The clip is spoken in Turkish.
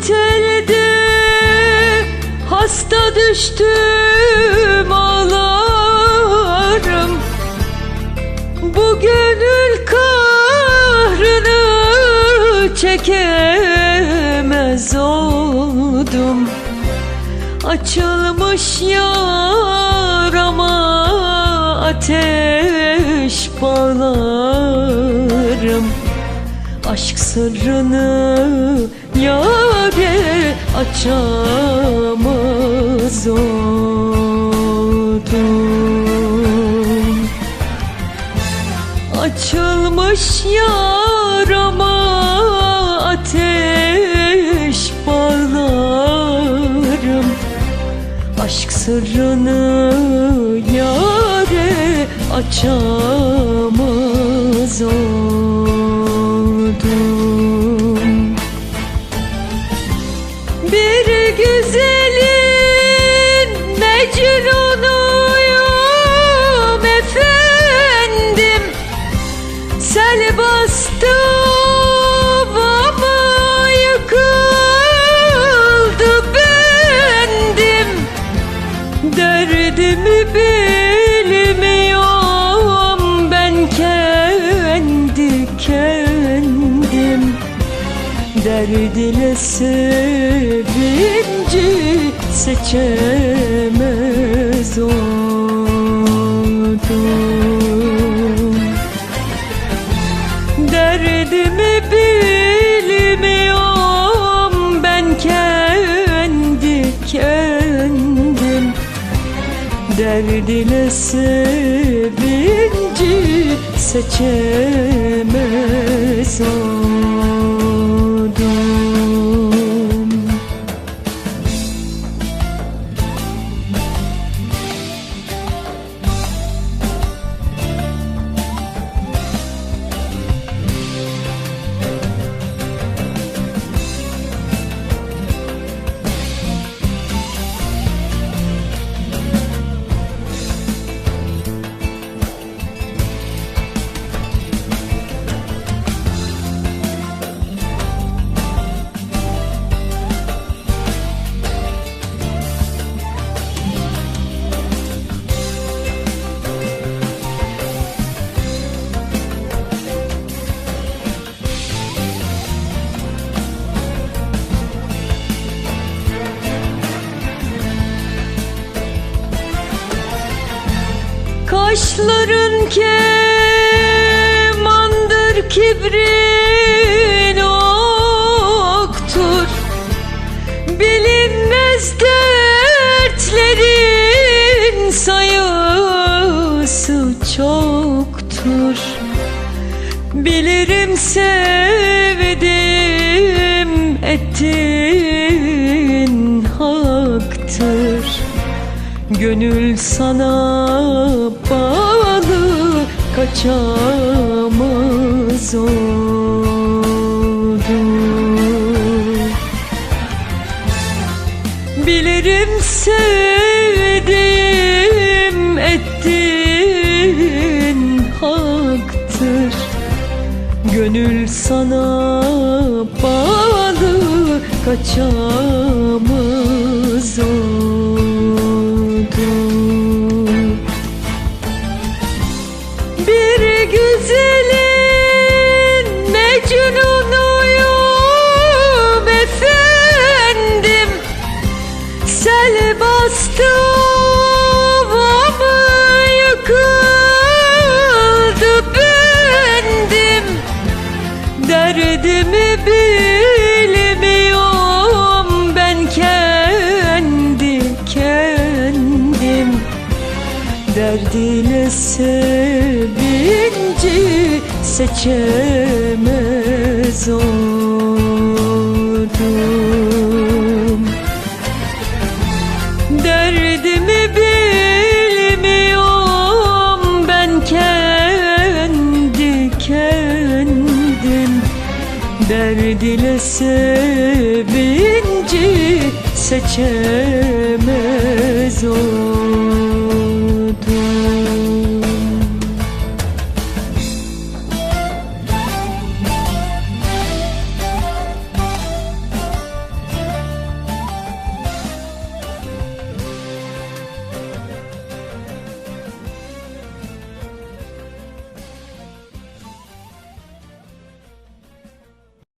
telde hasta düştüm ağlarım. Bu gönül kahrını çekemez oldum. Açılmış yarama ateş bağlarım Aşk sırrını yâre açamaz oldum. Açılmış yarama ateş bağlarım. Aşk sırrını yâre açamaz kendim. Derd ile sevinci seçemez oldum Derd ile sevinci seçemez oldum Kaşların kemandır kibrin oktur. Bilinmez dertlerin sayısı çoktur. Bilirim sevdim ettin haktır Gönül sana bağlı kaçamaz oldu Bilirim sevdim ettin haktır. Gönül sana bağlı kaçamaz oldu Bir Derd ile sevinci seçemez oldum. Derdimi bilmiyorum ben kendi kendim. Derd ile sevinci seçemez oldum